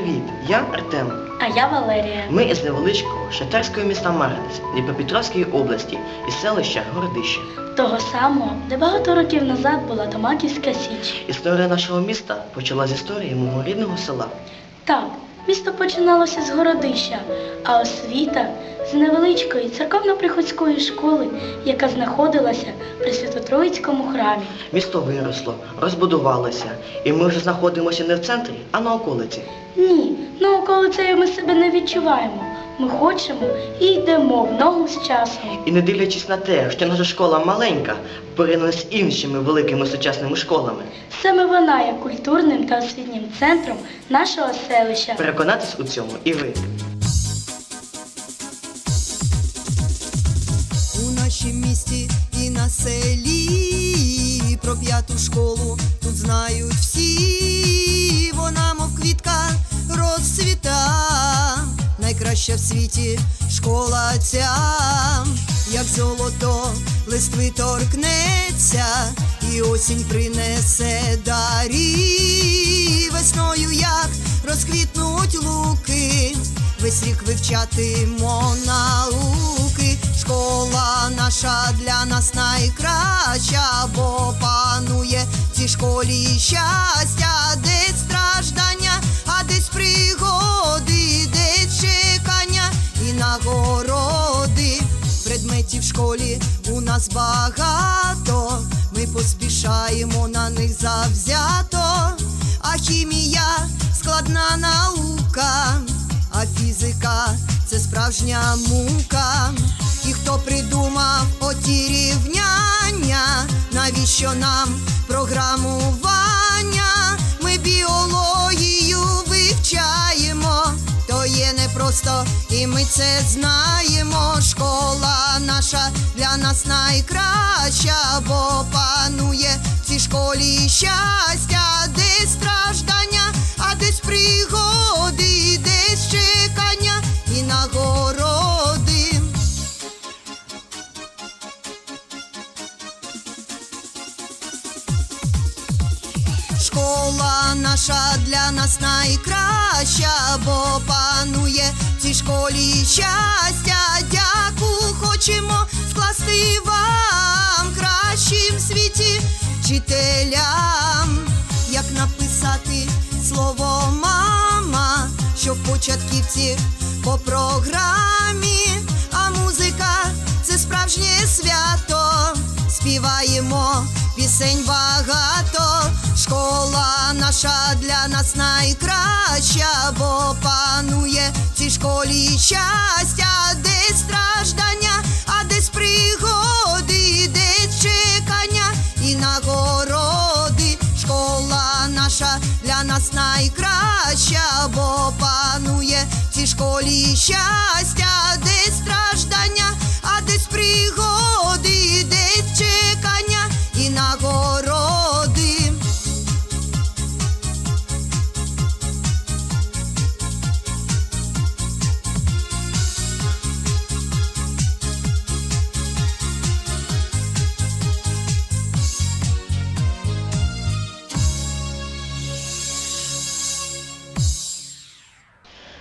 Привіт, я Артем. А я Валерія. Ми із невеличкого шахтарського міста Марганець Дніпропетровської області із селища Городище. Того самого, де багато років назад була Томаківська Січ. Історія нашого міста почала з історії мого рідного села. Так, місто починалося з городища, а освіта з невеличкої церковно-приходської школи, яка знаходилася при Свято-Троїцькому храмі. Місто виросло, розбудувалося, і ми вже знаходимося не в центрі, а на околиці. Ні, на околицею ми себе не відчуваємо. Ми хочемо і йдемо в ногу з часом. І не дивлячись на те, що наша школа маленька, порівняно з іншими великими сучасними школами, Саме вона є культурним та освітнім центром нашого селища. переконатись у цьому і ви. Нашім місті і на селі про п'яту школу тут знають всі. Вона, мов квітка, розцвіта, найкраща в світі школа ця, як золото листви торкнеться, і осінь принесе дарі весною, як розквітнуть луки. Весь рік вивчатимо науки. Школа наша для нас найкраща, бо панує в цій школі щастя, десь страждання, а десь пригоди, десь чекання. І нагороди. Предметів в школі у нас багато, ми поспішаємо на них завзято, а хімія складна наука, а фізика справжня мука. І хто придумав оті рівняння, навіщо нам програмування? Ми біологію вивчаємо, то є непросто, і ми це знаємо. Школа наша для нас найкраща, бо панує в цій школі щастя, десь страждання, а десь пригоди, Наша для нас найкраща, бо панує в цій школі щастя. Дяку хочемо скласти вам кращим в світі вчителям. Як написати слово мама, щоб початківці по програмі, а музика це справжнє свято. Співаємо пісень багато. Школа наша для нас найкраща, бо панує в цій школі щастя, десь страждання, а десь пригоди, десь чекання і нагороди. Школа наша для нас найкраща, бо панує в цій школі щастя, десь страждання, а десь пригоди,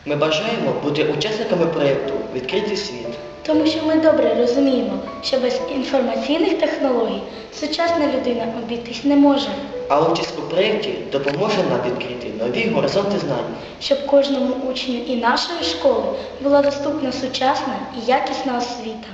Ми бажаємо бути учасниками проєкту Відкритий світ. Тому що ми добре розуміємо, що без інформаційних технологій сучасна людина обійтись не може, А участь у проєкті допоможе нам відкрити нові горизонти знань. щоб кожному учню і нашої школи була доступна сучасна і якісна освіта.